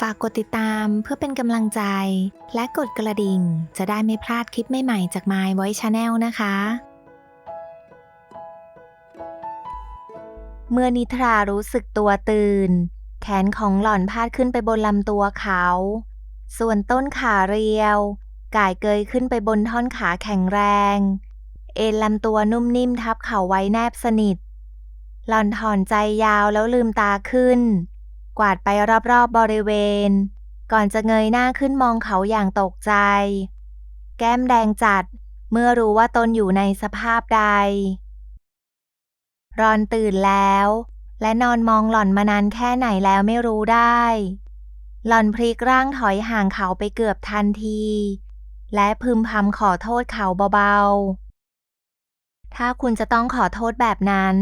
ฝากกดติดตามเพื่อเป็นกำลังใจ และกดกระดิ่ง จะได้ไม่พลาดคลิปใหม่ๆจาก My Voice Channel นะคะ เมื่อนิทรารู้สึกตัวตื่น แขนของหล่อนพาดขึ้นไปบนลำตัวเขา ส่วนต้นขาเรียวก่ายเกยขึ้นไปบนท่อนขาแข็งแรง เอ็นลำตัวนุ่มนิ่มทับเข่าไว้แนบสนิท หล่อนถอนใจยาวแล้วลืมตาขึ้น กวาดไปรอบๆบบริเวณ ก่อนจะเงยหน้าขึ้นมองเขาอย่างตกใจ แก้มแดงจัดเมื่อรู้ว่าตนอยู่ในสภาพใด รอนตื่นแล้ว และนอนมองหล่อนมานานแค่ไหนแล้วไม่รู้ได้ หล่อนพลิกร่างถอยห่างเขาไปเกือบทันที และพึมพำขอโทษเขาเบาๆ ถ้าคุณจะต้องขอโทษแบบนั้น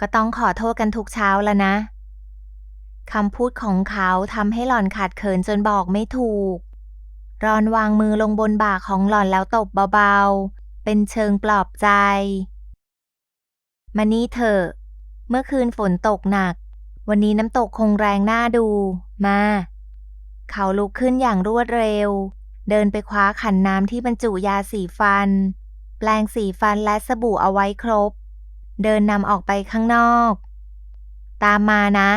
ก็ต้องขอโทษกันทุกเช้าแล้วนะ คำพูดของเขาทำให้หล่อนขาดเขินจนบอกไม่ถูก รอนวางมือลงบนบ่าของหล่อนแล้วตบเบาๆ เป็นเชิงปลอบใจ มานี่เถอะ เมื่อคืนฝนตกหนัก วันนี้น้ำตกคงแรงน่าดู มา เขาลุกขึ้นอย่างรวดเร็ว เดินไปคว้าขันน้ำที่บรรจุยาสีฟัน แปรงสีฟันและสบู่เอาไว้ครบ เดินนำออกไปข้างนอก ตามมานะ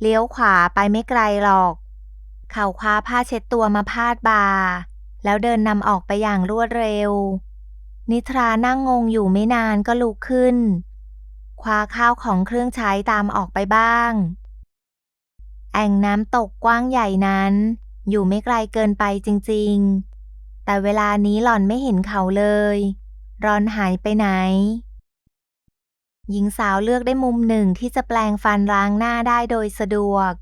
เลี้ยวขวาไปไม่ไกลหรอก เขาคว้าผ้าเช็ดตัวมาพาดบ่าแล้วเดินนำออกไปอย่างรวดเร็ว นิทรานั่งงงอยู่ไม่นานก็ลุกขึ้น คว้าข้าวของเครื่องใช้ตามออกไปบ้าง แอ่งน้ำตกกว้างใหญ่นั้น อยู่ไม่ไกลเกินไปจริง ๆ แต่เวลานี้หล่อนไม่เห็นเขาเลย รอนหายไปไหน หญิงสาวเลือกได้มุมหนึ่งที่จะแปลงฟันล้างหน้าได้โดยสะดวก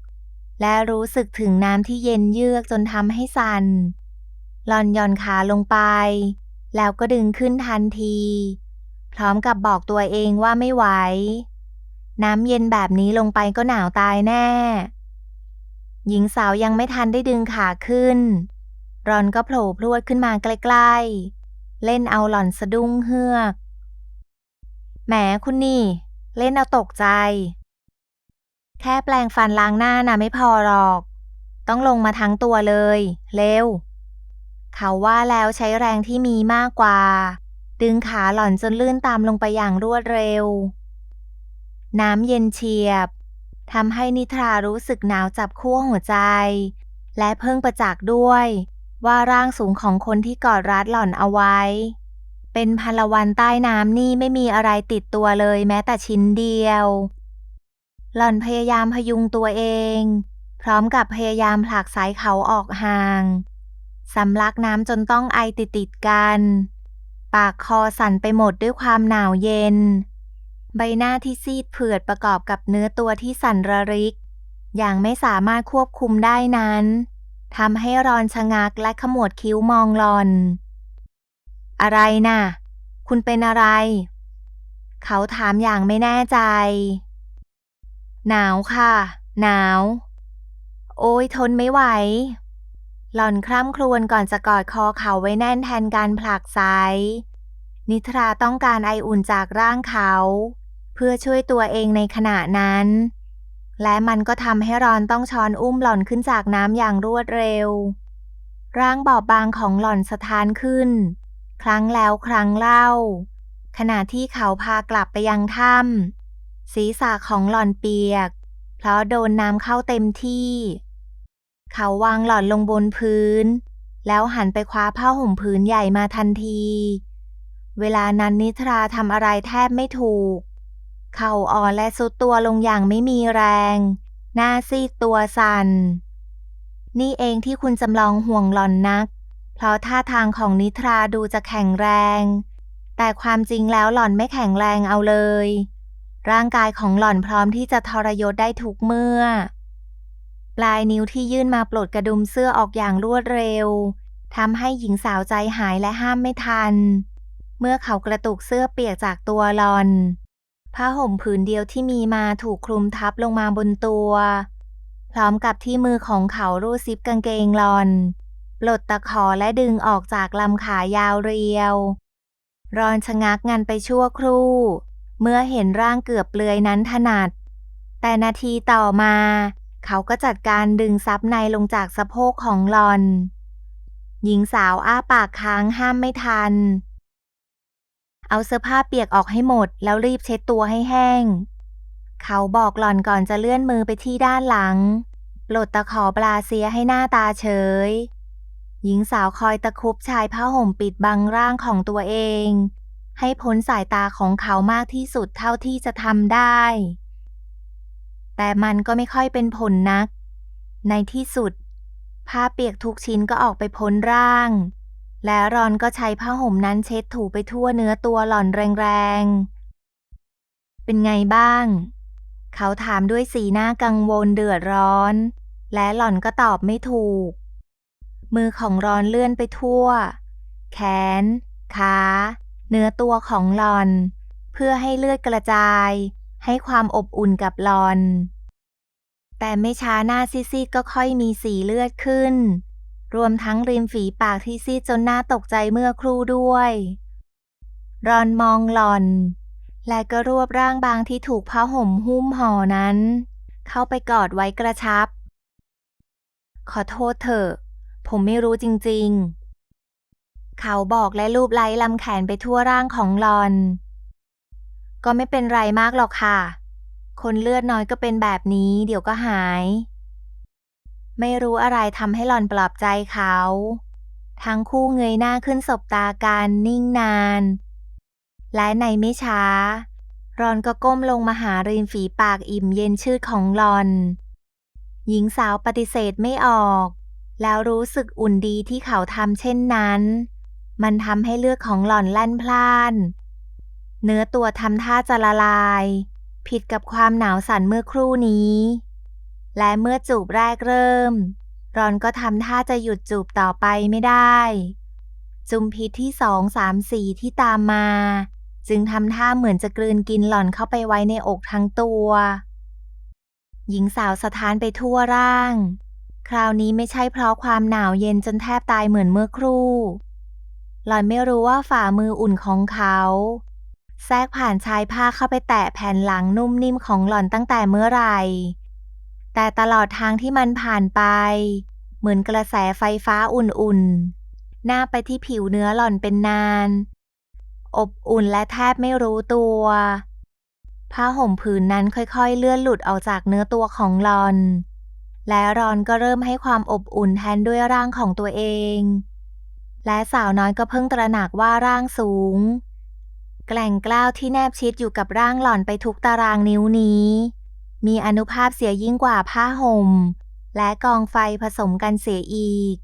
และรู้สึกถึงน้ำที่เย็นเยือกจนทำให้สัน่นหลอนย่อนขาลงไป แล้วก็ดึงขึ้นทันที พร้อมกับบอกตัวเองว่าไม่ไหว น้ำเย็นแบบนี้ลงไปก็หนาวตายแน่ หญิงสาวยังไม่ทันได้ดึงขาขึ้น รอนก็โผล่พรวดขึ้นมาใกล้ๆ เล่นเอาหล่อนสะดุ้งเฮือก แหมคุณนี่ เล่นเอาตกใจ แค่แปลงฟันล้างหน้านะไม่พอหรอก ต้องลงมาทั้งตัวเลย เร็ว เขาว่าแล้วใช้แรงที่มีมากกว่า ดึงขาหล่อนจนลื่นตามลงไปอย่างรวดเร็ว น้ำเย็นเฉียบทำให้นิทรารู้สึกหนาวจับขั้วหัวใจ และเพิ่งประจักษ์ด้วย ว่าร่างสูงของคนที่กอดรัดหล่อนเอาไว้ เป็นพลวันใต้น้ำนี่ไม่มีอะไรติดตัวเลยแม้แต่ชิ้นเดียว หล่อนพยายามพยุงตัวเอง พร้อมกับพยายามผลักสายเขาออกห่างสำลักน้ำจนต้องไอติดติดกัน ปากคอสั่นไปหมดด้วยความหนาวเย็น ใบหน้าที่ซีดเผือดประกอบกับเนื้อตัวที่สั่นระริก อย่างไม่สามารถควบคุมได้นั้นทำให้รอนชะงักและขมวดคิ้วมองหลอน อะไรน่ะ คุณเป็นอะไร เขาถามอย่างไม่แน่ใจ หนาวค่ะ หนาว โอ้ยทนไม่ไหว หล่อนคร่ำครวญก่อนจะกอดคอเขาไว้แน่นแทนการผลักไสนิทราต้องการไออุ่นจากร่างเขา เพื่อช่วยตัวเองในขณะนั้น และมันก็ทำให้รอนต้องช้อนอุ้มหล่อนขึ้นจากน้ำอย่างรวดเร็ว ร่างบอบบางของหล่อนสะท้านขึ้น ครั้งแล้วครั้งเล่า ขณะที่เขาพากลับไปยังถ้ำศีรษะของหล่อนเปียก เพราะโดนน้ำเข้าเต็มที่ เขาวางหล่อนลงบนพื้น แล้วหันไปคว้าผ้าห่มผืนใหญ่มาทันที เวลานั้นนิทราทำอะไรแทบไม่ถูก เขาอ่อนและสุดตัวลงอย่างไม่มีแรง หน้าซีดตัวสัน่นนี่เองที่คุณจำลองห่วงหล่อนนัก เพราะท่าทางของนิทราดูจะแข็งแรง แต่ความจริงแล้วหล่อนไม่แข็งแรงเอาเลย ร่างกายของหล่อนพร้อมที่จะทรยศได้ทุกเมื่อ ปลายนิ้วที่ยื่นมาปลดกระดุมเสื้อออกอย่างรวดเร็วทำให้หญิงสาวใจหายและห้ามไม่ทัน เมื่อเขากระตุกเสื้อเปียกจากตัวหลอนผ้าห่มผืนเดียวที่มีมาถูกคลุมทับลงมาบนตัว พร้อมกับที่มือของเขารูดซิปกางเกงหลอน ปลดตะขอและดึงออกจากลำขายาวเรียว รอนชะงักงันไปชั่วครู่ เมื่อเห็นร่างเกือบเปลือยนั้นถนัด แต่นาทีต่อมา เขาก็จัดการดึงซับในลงจากสะโพกของหลอน หญิงสาวอ้าปากค้างห้ามไม่ทัน เอาเสื้อผ้าเปียกออกให้หมดแล้วรีบเช็ดตัวให้แห้ง เขาบอกหลอนก่อนจะเลื่อนมือไปที่ด้านหลังปลดตะขอบราเซียให้หน้าตาเฉย หญิงสาวคอยตะคุบชายผ้าห่มปิดบังร่างของตัวเอง ให้พ้นสายตาของเขามากที่สุดเท่าที่จะทำได้ แต่มันก็ไม่ค่อยเป็นผลนัก ในที่สุด ผ้าเปียกทุกชิ้นก็ออกไปพ้นร่าง และรอนก็ใช้ผ้าห่มนั้นเช็ดถูไปทั่วเนื้อตัวหล่อนแรงๆ เป็นไงบ้าง เขาถามด้วยสีหน้ากังวลเดือดร้อน และหล่อนก็ตอบไม่ถูก มือของรอนเลื่อนไปทั่ว แขน ขา เนื้อตัวของหลอน เพื่อให้เลือดกระจาย ให้ความอบอุ่นกับหลอน แต่ไม่ช้าหน้าซีดๆก็ค่อยมีสีเลือดขึ้น รวมทั้งริมฝีปากที่ซีดจนน่าตกใจเมื่อครู่ด้วย รอนมองหลอน และก็รวบร่างบางที่ถูกผ้าห่มหุ้มห่อนั้น เข้าไปกอดไว้กระชับ ขอโทษเถอะ ผมไม่รู้จริง ๆ เขาบอกและลูบไล้ลำแขนไปทั่วร่างของหลอน ก็ไม่เป็นไรมากหรอกค่ะ คนเลือดน้อยก็เป็นแบบนี้ เดี๋ยวก็หาย ไม่รู้อะไรทำให้หลอนปลอบใจเขา ทั้งคู่เงยหน้าขึ้นสบตากันนิ่งนาน และในไม่ช้ารอนก็ก้มลงมาหาริมฝีปากอิ่มเย็นชืดของหลอน หญิงสาวปฏิเสธไม่ออก แล้วรู้สึกอุ่นดีที่เขาทำเช่นนั้น มันทำให้เลือดของหล่อนลั่นพล่าน เนื้อตัวทำท่าจะละลาย ผิดกับความหนาวสั่นเมื่อครู่นี้ และเมื่อจูบแรกเริ่มรอนก็ทำท่าจะหยุดจูบต่อไปไม่ได้ จุมพิษที่สองสามสี่ที่ตามมา จึงทำท่าเหมือนจะกลืนกินหล่อนเข้าไปไว้ในอกทั้งตัว หญิงสาวสะท้านไปทั่วร่าง คราวนี้ไม่ใช่เพราะความหนาวเย็นจนแทบตายเหมือนเมื่อครู่หล่อนไม่รู้ว่าฝ่ามืออุ่นของเขา แทรกผ่านชายผ้าเข้าไปแตะแผ่นหลังนุ่มนิ่มของหล่อนตั้งแต่เมื่อไหร่ แต่ตลอดทางที่มันผ่านไป เหมือนกระแสไฟฟ้าอุ่นๆหน้าไปที่ผิวเนื้อหล่อนเป็นนาน อบอุ่นและแทบไม่รู้ตัวผ้าห่มผืนนั้นค่อยๆ เลื่อนหลุดออกจากเนื้อตัวของหลอน และรอนก็เริ่มให้ความอบอุ่นแทนด้วยร่างของตัวเอง และสาวน้อยก็เพิ่งตระหนักว่าร่างสูง แกล่งกล้าวที่แนบชิดอยู่กับร่างหล่อนไปทุกตารางนิ้วนี้ มีอนุภาพเสียยิ่งกว่าผ้าห่ม และกองไฟผสมกันเสียอีก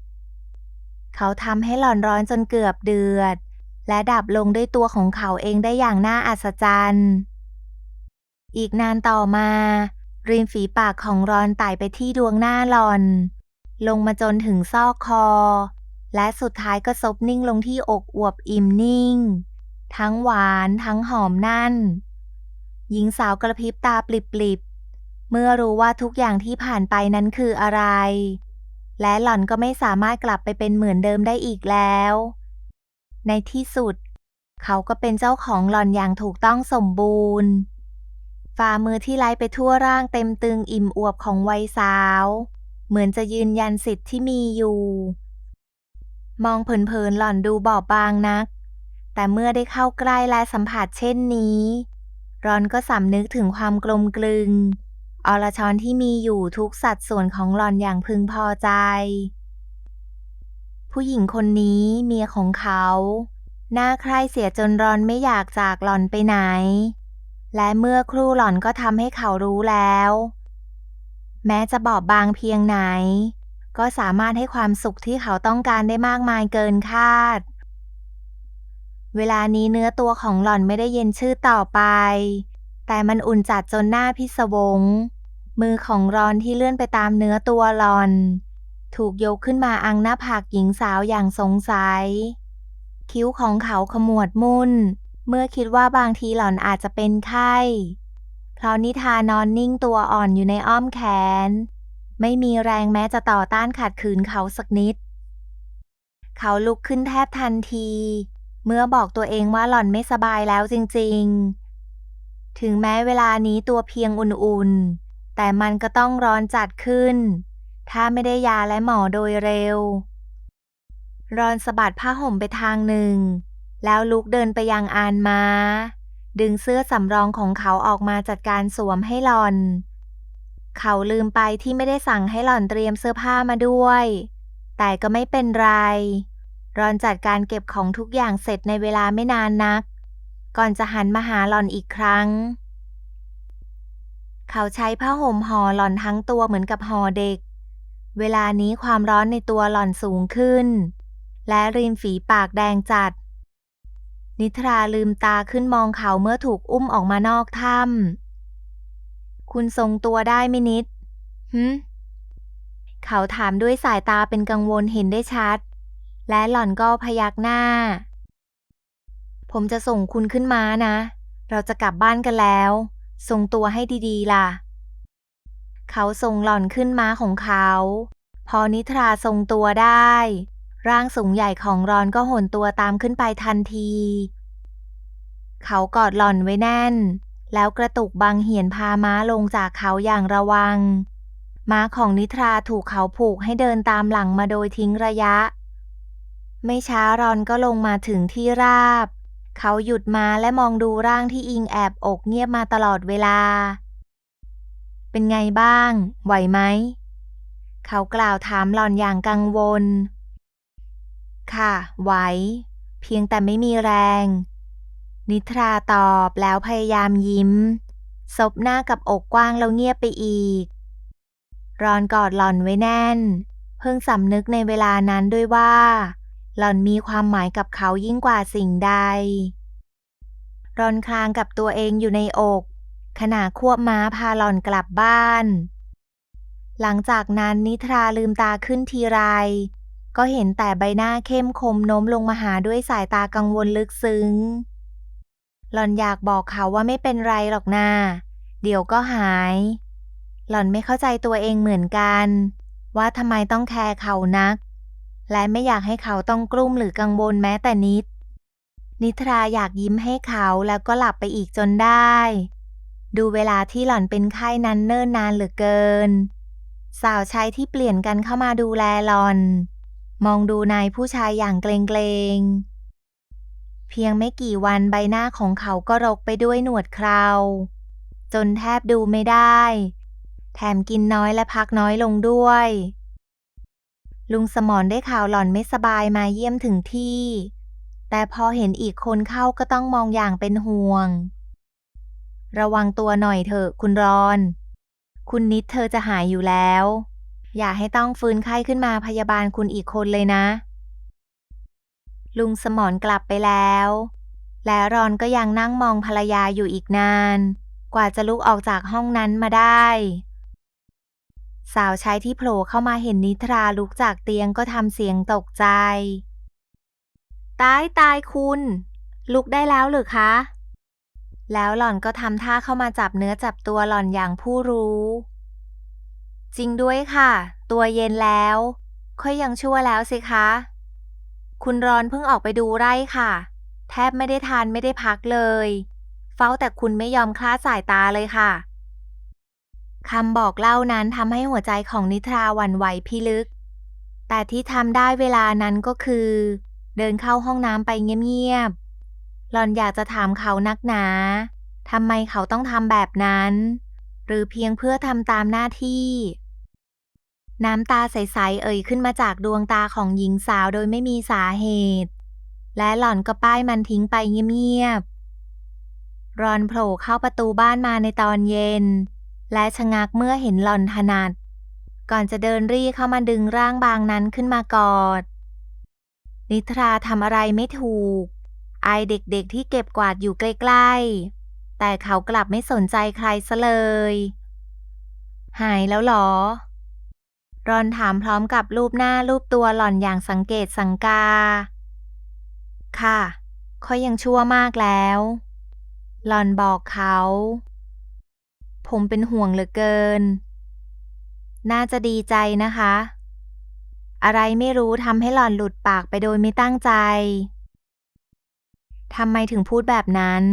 เขาทำให้หล่อนร้อนจนเกือบเดือด และดับลงด้วยตัวของเขาเองได้อย่างน่าอัศจรรย์ อีกนานต่อมา ริมฝีปากของรอนไต่ไปที่ดวงหน้าหลอน ลงมาจนถึงซอกคอ และสุดท้ายก็ซบนิ่งลงที่อกอวบอิ่มนิ่ง ทั้งหวานทั้งหอมนั่น หญิงสาวกระพริบตาปลิบๆ เมื่อรู้ว่าทุกอย่างที่ผ่านไปนั้นคืออะไร และหล่อนก็ไม่สามารถกลับไปเป็นเหมือนเดิมได้อีกแล้ว ในที่สุด เขาก็เป็นเจ้าของหล่อนอย่างถูกต้องสมบูรณ์ ฝ่ามือที่ไล่ไปทั่วร่างเต็มตึงอิ่มอวบของวัยสาว เหมือนจะยืนยันสิทธิ์ที่มีอยู่ มองเผินๆหล่อนดูบอบบางนัก แต่เมื่อได้เข้าใกล้และสัมผัสเช่นนี้ รอนก็สำนึกถึงความกลมกลึง อรชรที่มีอยู่ทุกสัดส่วนของหล่อนอย่างพึงพอใจ ผู้หญิงคนนี้เมียของเขาน่าใครเสียจนรอนไม่อยากจากหล่อนไปไหน และเมื่อครูหล่อนก็ทำให้เขารู้แล้ว แม้จะบอบบางเพียงไหน ก็สามารถให้ความสุขที่เขาต้องการได้มากมายเกินคาด เวลานี้เนื้อตัวของหล่อนไม่ได้เย็นชืดต่อไป แต่มันอุ่นจัดจนหน้าพิศวง มือของรอนที่เลื่อนไปตามเนื้อตัวหลอน ถูกยกขึ้นมาอังหน้าผากหญิงสาวอย่างสงสัย คิ้วของเขาขมวดมุ่น เมื่อคิดว่าบางทีหล่อนอาจจะเป็นไข้ เพราะนิทานอนนิ่งตัวอ่อนอยู่ในอ้อมแขน ไม่มีแรงแม้จะต่อต้านขัดขืนเขาสักนิด เขาลุกขึ้นแทบทันที เมื่อบอกตัวเองว่าหล่อนไม่สบายแล้วจริง ๆ ถึงแม้เวลานี้ตัวเพียงอุ่นๆ แต่แต่มันก็ต้องร้อนจัดขึ้น ถ้าไม่ได้ยาและหมอโดยเร็วรอนสะบัดผ้าห่มไปทางหนึ่ง แล้วลุกเดินไปยังอานมา ดึงเสื้อสำรองของเขาออกมาจัดการสวมให้หล่อน เขาลืมไปที่ไม่ได้สั่งให้หล่อนเตรียมเสื้อผ้ามาด้วย แต่ก็ไม่เป็นไร รอนจัดการเก็บของทุกอย่างเสร็จในเวลาไม่นานนัก ก่อนจะหันมาหาหล่อนอีกครั้ง เขาใช้ผ้าห่มห่อหล่อนทั้งตัวเหมือนกับห่อเด็ก เวลานี้ความร้อนในตัวหล่อนสูงขึ้น และริมฝีปากแดงจัด นิทราลืมตาขึ้นมองเขาเมื่อถูกอุ้มออกมานอกถ้ำคุณทรงตัวได้ไหมนิดหึเขาถามด้วยสายตาเป็นกังวลเห็นได้ชัด และหล่อนก็พยักหน้า ผมจะส่งคุณขึ้นม้านะ เราจะกลับบ้านกันแล้ว ทรงตัวให้ดีๆล่ะ เขาส่งหล่อนขึ้นม้าของเขา พอนิทราทรงตัวได้ ร่างสูงใหญ่ของรอนก็โหนตัวตามขึ้นไปทันที เขากอดหล่อนไว้แน่น แล้วกระตุกบังเหียนพาม้าลงจากเขาอย่างระวัง ม้าของนิทราถูกเขาผูกให้เดินตามหลังมาโดยทิ้งระยะ ไม่ช้ารอนก็ลงมาถึงที่ราบ เขาหยุดม้าและมองดูร่างที่อิงแอบอกเงียบมาตลอดเวลา เป็นไงบ้าง ไหวไหม เขากล่าวถามหล่อนอย่างกังวล ค่ะไหวเพียงแต่ไม่มีแรง นิทราตอบแล้วพยายามยิ้ม ซบหน้ากับอกกว้างแล้วเงียบไปอีก รอนกอดหล่อนไว้แน่น เพิ่งสำนึกในเวลานั้นด้วยว่า หล่อนมีความหมายกับเขายิ่งกว่าสิ่งใด รอนคลางกับตัวเองอยู่ในอก ขณะควบม้าพาหล่อนกลับบ้านหลังจากนั้นนิทราลืมตาขึ้นทีไร ก็เห็นแต่ใบหน้าเข้มคมโน้มลงมาหาด้วยสายตากังวลลึกซึ้ง หล่อนอยากบอกเขาว่าไม่เป็นไรหรอกนาเดี๋ยวก็หาย หล่อนไม่เข้าใจตัวเองเหมือนกัน ว่าทำไมต้องแคร์เขานัก และไม่อยากให้เขาต้องกลุ้มหรือกังวลแม้แต่นิด นิทราอยากยิ้มให้เขาแล้วก็หลับไปอีกจนได้ ดูเวลาที่หล่อนเป็นไข้นั้นเนิ่นนานเหลือเกิน สาวใช้ที่เปลี่ยนกันเข้ามาดูแลหล่อน มองดูนายผู้ชายอย่างเกรงๆเพียงไม่กี่วันใบหน้าของเขาก็รกไปด้วยหนวดเคราจนแทบดูไม่ได้ แถมกินน้อยและพักน้อยลงด้วย ลุงสมรได้ข่าวหล่อนไม่สบายมาเยี่ยมถึงที่ แต่พอเห็นอีกคนเข้าก็ต้องมองอย่างเป็นห่วง ระวังตัวหน่อยเถอะคุณรอน คุณนิดเธอจะหายอยู่แล้ว อย่าให้ต้องฟื้นไข้ขึ้นมาพยาบาลคุณอีกคนเลยนะ ลุงสมรกลับไปแล้ว และรอนก็ยังนั่งมองภรรยาอยู่อีกนาน กว่าจะลุกออกจากห้องนั้นมาได้ สาวใช้ที่โผล่เข้ามาเห็นนิทราลุกจากเตียงก็ทำเสียงตกใจ ตายตายคุณ ลุกได้แล้วหรือคะ แล้วหล่อนก็ทำท่าเข้ามาจับเนื้อจับตัวหล่อนอย่างผู้รู้ จริงด้วยค่ะ ตัวเย็นแล้ว ค่อยยังชั่วแล้วสิคะ คุณรอนเพิ่งออกไปดูไร่ค่ะ แทบไม่ได้ทานไม่ได้พักเลย เฝ้าแต่คุณไม่ยอมคลาดสายตาเลยค่ะคำบอกเล่านั้นทำให้หัวใจของนิทราหวั่นไหวพิลึก แต่ที่ทำได้เวลานั้นก็คือ เดินเข้าห้องน้ำไปเงียบๆหล่อนอยากจะถามเขานักหนาทำไมเขาต้องทำแบบนั้น หรือเพียงเพื่อทำตามหน้าที่ น้ำตาใสๆเอ่ยขึ้นมาจากดวงตาของหญิงสาวโดยไม่มีสาเหตุ และหล่อนก็ป้ายมันทิ้งไปเงียบๆรอนโผล่เข้าประตูบ้านมาในตอนเย็น และชะงักเมื่อเห็นหล่อนถนัด ก่อนจะเดินรีเข้ามาดึงร่างบางนั้นขึ้นมากอด นิทราทำอะไรไม่ถูก อายเด็กๆที่เก็บกวาดอยู่ใกล้ๆ แต่เขากลับไม่สนใจใครซะเลย หายแล้วเหรอ รอนถามพร้อมกับรูปหน้ารูปตัวหล่อนอย่างสังเกตสังกา ค่ะค่อยยังชั่วมากแล้ว หล่อนบอกเขา ผมเป็นห่วงเหลือเกิน น่าจะดีใจนะคะ อะไรไม่รู้ทำให้หล่อนหลุดปากไปโดยไม่ตั้งใจทำไมถึงพูดแบบนั้น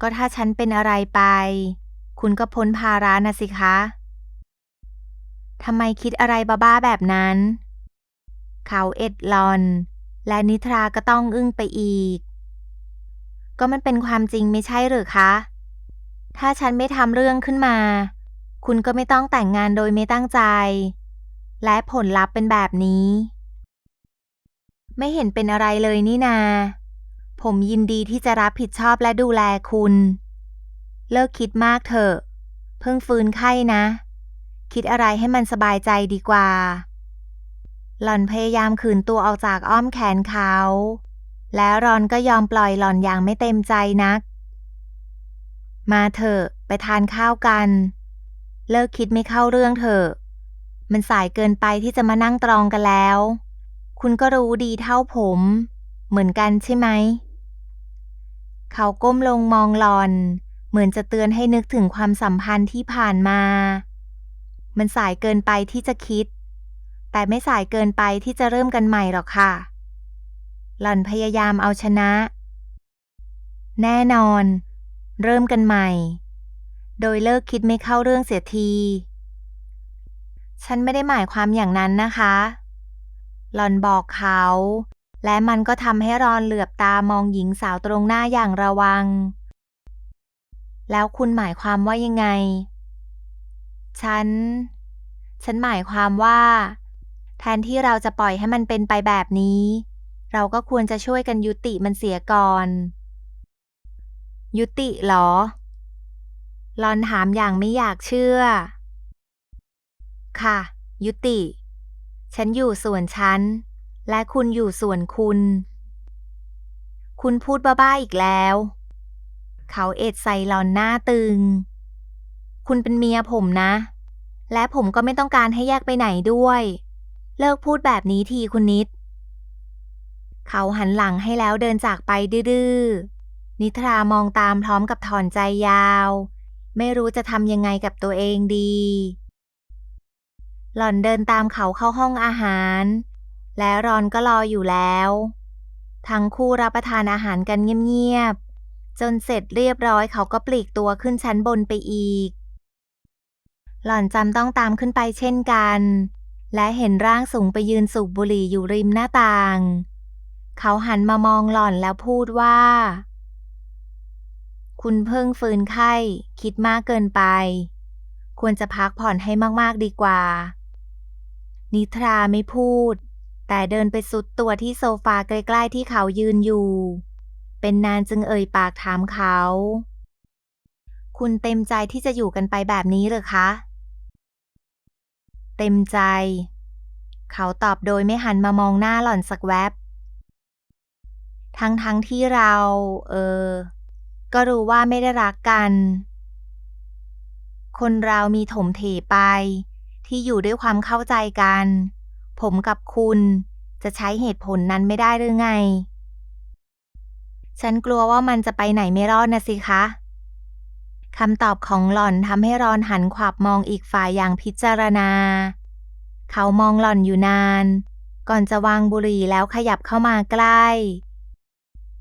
ก็ถ้าฉันเป็นอะไรไป คุณก็พ้นภาระนะสิคะทำไมคิดอะไรบ้าๆแบบนั้น เขาเอ็ดลอน และนิทราก็ต้องอึ้งไปอีก ก็มันเป็นความจริงไม่ใช่หรือคะ ถ้าฉันไม่ทำเรื่องขึ้นมา คุณก็ไม่ต้องแต่งงานโดยไม่ตั้งใจ และผลลัพธ์เป็นแบบนี้ ไม่เห็นเป็นอะไรเลยนี่นา ผมยินดีที่จะรับผิดชอบและดูแลคุณ เลิกคิดมากเถอะ เพิ่งฟื้นไข้นะ คิดอะไรให้มันสบายใจดีกว่า หล่อนพยายามขืนตัวออกจากอ้อมแขนเขา แล้วรอนก็ยอมปล่อยหล่อนอย่างไม่เต็มใจนัก มาเถอะไปทานข้าวกัน เลิกคิดไม่เข้าเรื่องเถอะ มันสายเกินไปที่จะมานั่งตรองกันแล้ว คุณก็รู้ดีเท่าผม เหมือนกันใช่ไหม เขาก้มลงมองหลอน เหมือนจะเตือนให้นึกถึงความสัมพันธ์ที่ผ่านมา มันสายเกินไปที่จะคิด แต่ไม่สายเกินไปที่จะเริ่มกันใหม่หรอกค่ะ หล่อนพยายามเอาชนะ แน่นอน เริ่มกันใหม่ โดยเลิกคิดไม่เข้าเรื่องเสียที ฉันไม่ได้หมายความอย่างนั้นนะคะหล่อนบอกเขา และมันก็ทำให้รอนเหลือบตามองหญิงสาวตรงหน้าอย่างระวัง แล้วคุณหมายความว่ายังไง ฉัน ฉันหมายความว่า แทนที่เราจะปล่อยให้มันเป็นไปแบบนี้ เราก็ควรจะช่วยกันยุติมันเสียก่อน ยุติเหรอลอนถามอย่างไม่อยากเชื่อ ค่ะ ยุติ ฉันอยู่ส่วนฉัน และคุณอยู่ส่วนคุณ คุณพูดบ้าๆอีกแล้ว เขาเอ็ดใส่หลอนหน้าตึง คุณเป็นเมียผมนะ และผมก็ไม่ต้องการให้แยกไปไหนด้วย เลิกพูดแบบนี้ทีคุณนิด เขาหันหลังให้แล้วเดินจากไปดื้อๆ นิทรามองตามพร้อมกับถอนใจยาว ไม่รู้จะทำยังไงกับตัวเองดี หล่อนเดินตามเขาเข้าห้องอาหาร และรอนก็รออยู่แล้ว ทั้งคู่รับประทานอาหารกันเงียบๆ จนเสร็จเรียบร้อยเขาก็ปลีกตัวขึ้นชั้นบนไปอีก หล่อนจำต้องตามขึ้นไปเช่นกัน และเห็นร่างสูงไปยืนสูบบุหรี่อยู่ริมหน้าต่าง เขาหันมามองหล่อนแล้วพูดว่า คุณเพิ่งฟื้นไข้ คิดมากเกินไป ควรจะพักผ่อนให้มากๆดีกว่า นิทราไม่พูด แต่เดินไปสุดตัวที่โซฟาใกล้ๆที่เขายืนอยู่ เป็นนานจึงเอ่ยปากถามเขา คุณเต็มใจที่จะอยู่กันไปแบบนี้หรือคะ เต็มใจ เขาตอบโดยไม่หันมามองหน้าหล่อนสักแวบ ทั้งทั้งๆที่เรา เออ ก็รู้ว่าไม่ได้รักกัน คนเรามีถมเถไป ที่อยู่ด้วยความเข้าใจกัน ผมกับคุณจะใช้เหตุผลนั้นไม่ได้หรือไง ฉันกลัวว่ามันจะไปไหนไม่รอดนะสิคะคำตอบของหล่อนทำให้รอนหันขวับมองอีกฝ่ายอย่างพิจารณา เขามองหล่อนอยู่นาน ก่อนจะวางบุหรี่แล้วขยับเข้ามาใกล้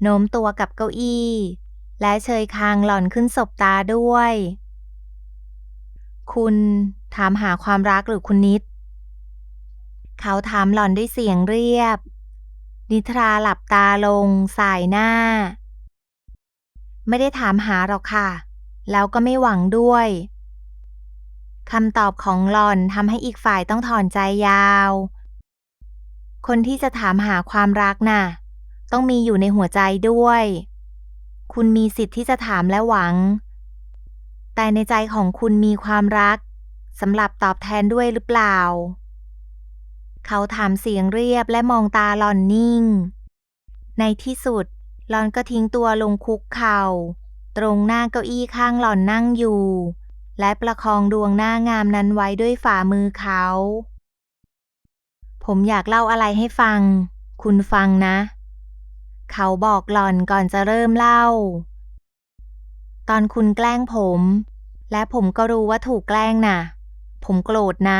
โน้มตัวกับเก้าอี้ และเชยคางหล่อนขึ้นสบตาด้วย คุณถามหาความรักหรือคุณนิด เขาถามหล่อนด้วยเสียงเรียบ นิทราหลับตาลง สายหน้า ไม่ได้ถามหาหรอกค่ะ แล้วก็ไม่หวังด้วยคำตอบของหล่อนทำให้อีกฝ่ายต้องถอนใจยาว คนที่จะถามหาความรักน่ะ ต้องมีอยู่ในหัวใจด้วย คุณมีสิทธิ์ที่จะถามและหวัง แต่ในใจของคุณมีความรักสำหรับตอบแทนด้วยหรือเปล่า เขาถามเสียงเรียบและมองตาหลอนนิ่ง ในที่สุดหลอนก็ทิ้งตัวลงคุกเข่า ตรงหน้าเก้าอี้ข้างหลอนนั่งอยู่ และประคองดวงหน้างามนั้นไว้ด้วยฝ่ามือเขา ผมอยากเล่าอะไรให้ฟัง คุณฟังนะ เขาบอกหลอนก่อนจะเริ่มเล่า ตอนคุณแกล้งผม และผมก็รู้ว่าถูกแกล้งน่ะ ผมโกรธนะ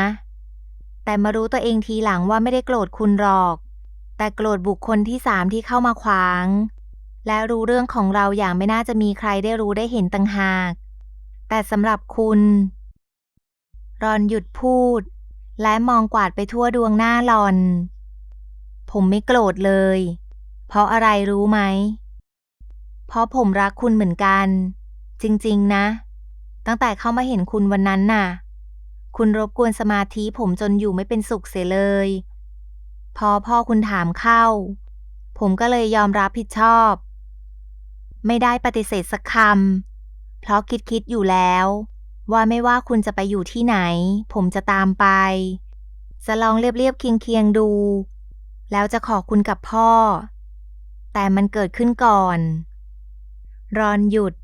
แต่มารู้ตัวเองทีหลังว่าไม่ได้โกรธคุณหรอก แต่โกรธบุคคลที่สามที่เข้ามาขวาง และรู้เรื่องของเราอย่างไม่น่าจะมีใครได้รู้ได้เห็นต่างหาก แต่สำหรับคุณ รอนหยุดพูด และมองกวาดไปทั่วดวงหน้าหลอน ผมไม่โกรธเลย เพราะอะไรรู้ไหม เพราะผมรักคุณเหมือนกัน จริง ๆ นะ ตั้งแต่เข้ามาเห็นคุณวันนั้นน่ะ คุณรบกวนสมาธิผมจนอยู่ไม่เป็นสุขเสียเลย พอพ่อคุณถามเข้า ผมก็เลยยอมรับผิดชอบ ไม่ได้ปฏิเสธสักคำ เพราะคิดคิดอยู่แล้ว ว่าไม่ว่าคุณจะไปอยู่ที่ไหน ผมจะตามไป จะลองเรียบเรียบเคียงเคียงดู แล้วจะขอคุณกับพ่อ แต่มันเกิดขึ้นก่อน รอนหยุด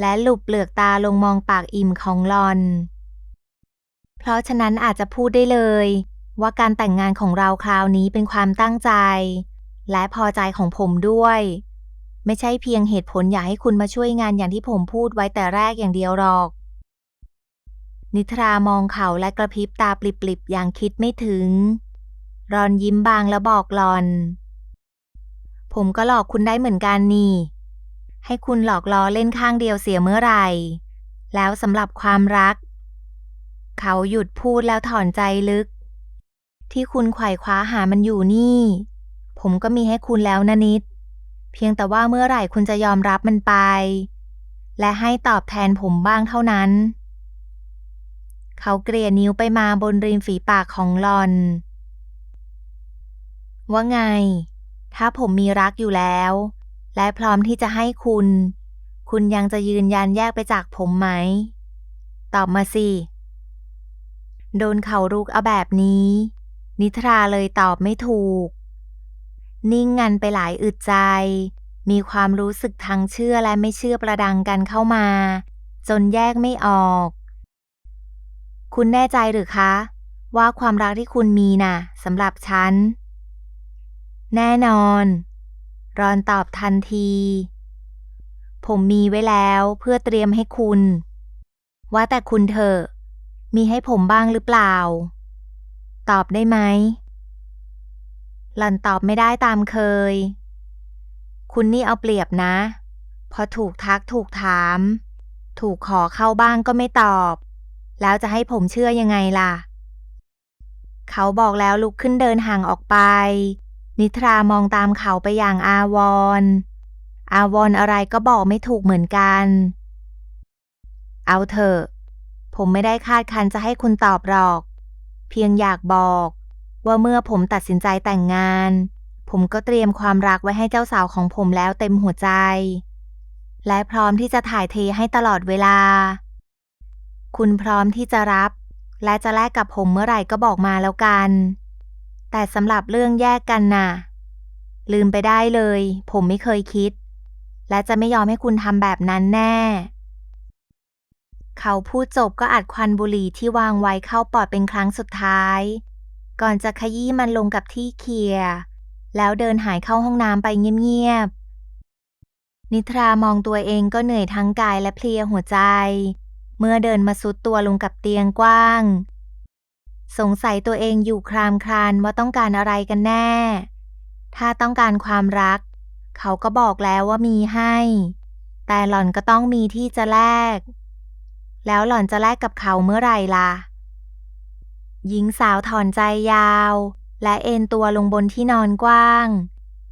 และหลุบเปลือกตาลงมองปากอิ่มของรอน เพราะฉะนั้นอาจจะพูดได้เลย ว่าการแต่งงานของเราคราวนี้เป็นความตั้งใจ และพอใจของผมด้วย ไม่ใช่เพียงเหตุผลอยากให้คุณมาช่วยงานอย่างที่ผมพูดไว้แต่แรกอย่างเดียวหรอก นิทรามองเขาและกระพริบตาปลิบๆอย่างคิดไม่ถึง รอนยิ้มบางแล้วบอกหลอน ผมก็หลอกคุณได้เหมือนกันนี่ ให้คุณหลอกล้อเล่นข้างเดียวเสียเมื่อไหร่ แล้วสำหรับความรัก เขาหยุดพูดแล้วถอนใจลึก ที่คุณไขว่คว้าหามันอยู่นี่ ผมก็มีให้คุณแล้วนะนิด เพียงแต่ว่าเมื่อไหร่คุณจะยอมรับมันไป และให้ตอบแทนผมบ้างเท่านั้น เขาเกลี่ยนิ้วไปมาบนริมฝีปากของหลอน ว่าไง ถ้าผมมีรักอยู่แล้ว และพร้อมที่จะให้คุณ คุณยังจะยืนยันแยกไปจากผมไหม ตอบมาสิ โดนเขารุกเอาแบบนี้ นิทราเลยตอบไม่ถูก นิ่งงันไปหลายอึดใจ มีความรู้สึกทั้งเชื่อและไม่เชื่อประดังกันเข้ามา จนแยกไม่ออก คุณแน่ใจหรือคะ ว่าความรักที่คุณมีน่ะสำหรับฉัน แน่นอน รอนตอบทันที ผมมีไว้แล้วเพื่อเตรียมให้คุณ ว่าแต่คุณเถอะ มีให้ผมบ้างหรือเปล่า ตอบได้ไหม หล่อนตอบไม่ได้ตามเคย คุณนี่เอาเปรียบนะ พอถูกทักถูกถาม ถูกขอเข้าบ้างก็ไม่ตอบ แล้วจะให้ผมเชื่อยังไงล่ะ เขาบอกแล้วลุกขึ้นเดินห่างออกไป นิทรามองตามเขาไปอย่างอาวรณ์อาวรณ์อะไรก็บอกไม่ถูกเหมือนกัน เอาเถอะ ผมไม่ได้คาดคันจะให้คุณตอบหรอก เพียงอยากบอก ว่าเมื่อผมตัดสินใจแต่งงาน ผมก็เตรียมความรักไว้ให้เจ้าสาวของผมแล้วเต็มหัวใจ และพร้อมที่จะถ่ายเทให้ตลอดเวลา คุณพร้อมที่จะรับ และจะแลกกับผมเมื่อไหร่ก็บอกมาแล้วกัน แต่สำหรับเรื่องแยกกันน่ะ ลืมไปได้เลย ผมไม่เคยคิด และจะไม่ยอมให้คุณทำแบบนั้นแน่ เขาพูดจบก็อัดควันบุหรี่ที่วางไว้เข้าปอดเป็นครั้งสุดท้าย ก่อนจะขยี้มันลงกับที่เคียร์แล้วเดินหายเข้าห้องน้ำไปเงียบๆ นิทรามองตัวเองก็เหนื่อยทั้งกายและเพลียหัวใจ เมื่อเดินมาสุดตัวลงกับเตียงกว้าง สงสัยตัวเองอยู่ครามครานว่าต้องการอะไรกันแน่ ถ้าต้องการความรัก เขาก็บอกแล้วว่ามีให้ แต่หล่อนก็ต้องมีที่จะแลก แล้วหล่อนจะแลกกับเขาเมื่อไหร่ล่ะ หญิงสาวถอนใจยาว และเอนตัวลงบนที่นอนกว้าง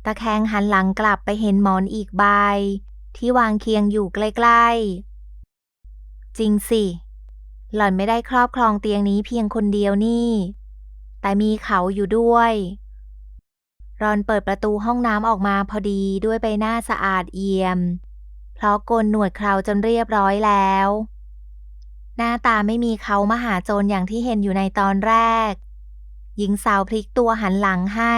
ตะแคงหันหลังกลับไปเห็นหมอนอีกใบ ที่วางเคียงอยู่ใกล้ๆ จริงสิ หล่อนไม่ได้ครอบครองเตียงนี้เพียงคนเดียวนี่ แต่มีเขาอยู่ด้วยรอนเปิดประตูห้องน้ำออกมาพอดีด้วยใบหน้าสะอาดเอี่ยม เพราะโกนหนวดเคราจนเรียบร้อยแล้ว หน้าตาไม่มีเขามหาโจรอย่างที่เห็นอยู่ในตอนแรก หญิงสาวพลิกตัวหันหลังให้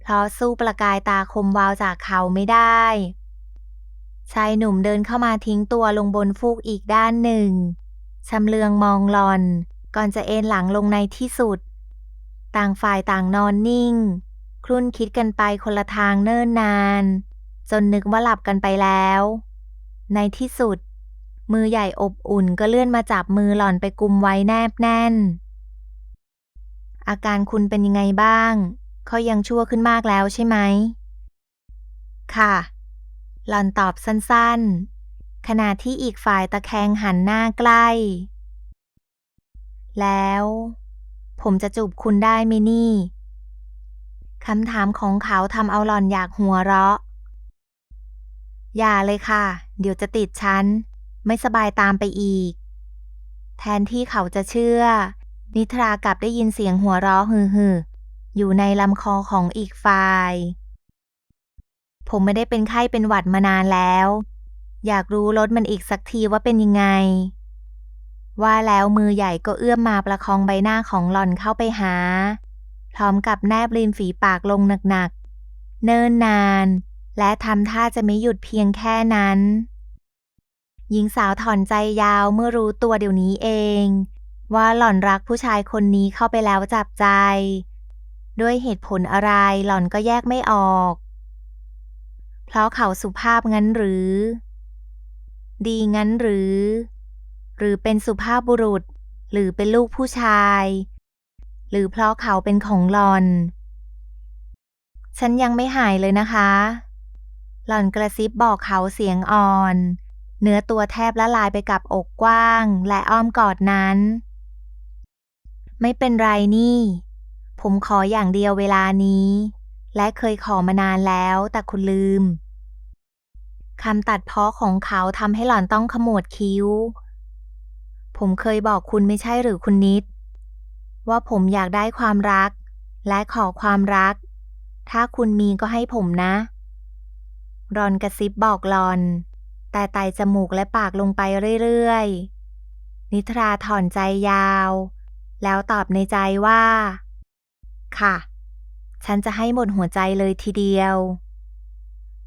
เพราะสู้ประกายตาคมวาวจากเขาไม่ได้ ชายหนุ่มเดินเข้ามาทิ้งตัวลงบนฟูกอีกด้านหนึ่งชำเลืองมองหลอน ก่อนจะเอนหลังลงในที่สุด ต่างฝ่ายต่างนอนนิ่ง ครุ่นคิดกันไปคนละทางเนิ่นนาน จนนึกว่าหลับกันไปแล้ว ในที่สุด มือใหญ่อบอุ่นก็เลื่อนมาจับมือหล่อนไปกุมไว้แนบแน่น อาการคุณเป็นยังไงบ้าง เขายังชั่วขึ้นมากแล้วใช่ไหม ค่ะ หล่อนตอบสั้นๆ ขณะที่อีกฝ่ายตะแคงหันหน้าใกล้ แล้ว ผมจะจูบคุณได้ไหมนี่คำถามของเขาทำเอาหล่อนอยากหัวเราะ อย่าเลยค่ะ เดี๋ยวจะติดฉัน ไม่สบายตามไปอีก แทนที่เขาจะเชื่อ นิทรากลับได้ยินเสียงหัวเราะฮือฮือๆอยู่ในลำคอของอีกฝ่าย ผมไม่ได้เป็นไข้เป็นหวัดมานานแล้ว อยากรู้รสมันอีกสักทีว่าเป็นยังไง ว่าแล้วมือใหญ่ก็เอื้อมมาประคองใบหน้าของหล่อนเข้าไปหา พร้อมกับแนบริมฝีปากลงหนักๆ เนิ่นนาน และทำท่าจะไม่หยุดเพียงแค่นั้น หญิงสาวถอนใจยาวเมื่อรู้ตัวเดี๋ยวนี้เอง ว่าหล่อนรักผู้ชายคนนี้เข้าไปแล้วจับใจ ด้วยเหตุผลอะไรหล่อนก็แยกไม่ออก เพราะเขาสุภาพงั้นหรือ ดีงั้นหรือ หรือเป็นสุภาพบุรุษ หรือเป็นลูกผู้ชาย หรือเพราะเขาเป็นของหลอน ฉันยังไม่หายเลยนะคะ หล่อนกระซิบบอกเขาเสียงอ่อน เนื้อตัวแทบละลายไปกับอกกว้าง และอ้อมกอดนั้น ไม่เป็นไรนี่ ผมขออย่างเดียวเวลานี้ และเคยขอมานานแล้วแต่คุณลืมคำตัดเพ้อของเขาทำให้หล่อนต้องขมวดคิ้ว ผมเคยบอกคุณไม่ใช่หรือคุณนิด ว่าผมอยากได้ความรัก และขอความรัก ถ้าคุณมีก็ให้ผมนะ รอนกระซิบบอกหลอน แต่ไต่จมูกและปากลงไปเรื่อยๆ นิทราถอนใจยาว แล้วตอบในใจว่า ค่ะ ฉันจะให้หมดหัวใจเลยทีเดียว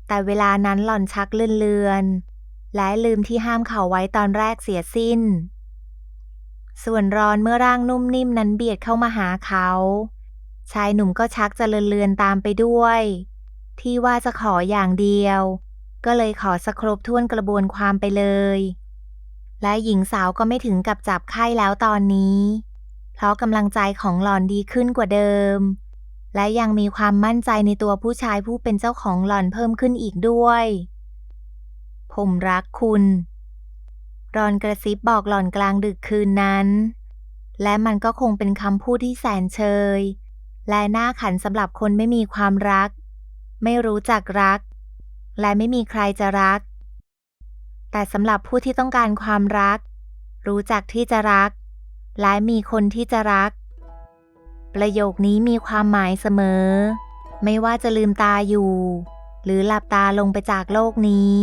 แต่เวลานั้นหล่อนชักเลือนๆ และลืมที่ห้ามเขาไว้ตอนแรกเสียสิ้น ส่วนร้อนเมื่อร่างนุ่มนิ่มนั้นเบียดเข้ามาหาเขา ชายหนุ่มก็ชักจะเลือนๆตามไปด้วย ที่ว่าจะขออย่างเดียว ก็เลยขอสครบถ้วนกระบวนความไปเลย และหญิงสาวก็ไม่ถึงกับจับไข้แล้วตอนนี้ เพราะกำลังใจของหลอนดีขึ้นกว่าเดิม และยังมีความมั่นใจในตัวผู้ชายผู้เป็นเจ้าของหลอนเพิ่มขึ้นอีกด้วย ผมรักคุณรอนกระซิบบอกหล่อนกลางดึกคืนนั้น และมันก็คงเป็นคำพูดที่แสนเชย และน่าขันสำหรับคนไม่มีความรัก ไม่รู้จักรัก และไม่มีใครจะรัก แต่สำหรับผู้ที่ต้องการความรัก รู้จักที่จะรัก และมีคนที่จะรัก ประโยคนี้มีความหมายเสมอ ไม่ว่าจะลืมตาอยู่ หรือหลับตาลงไปจากโลกนี้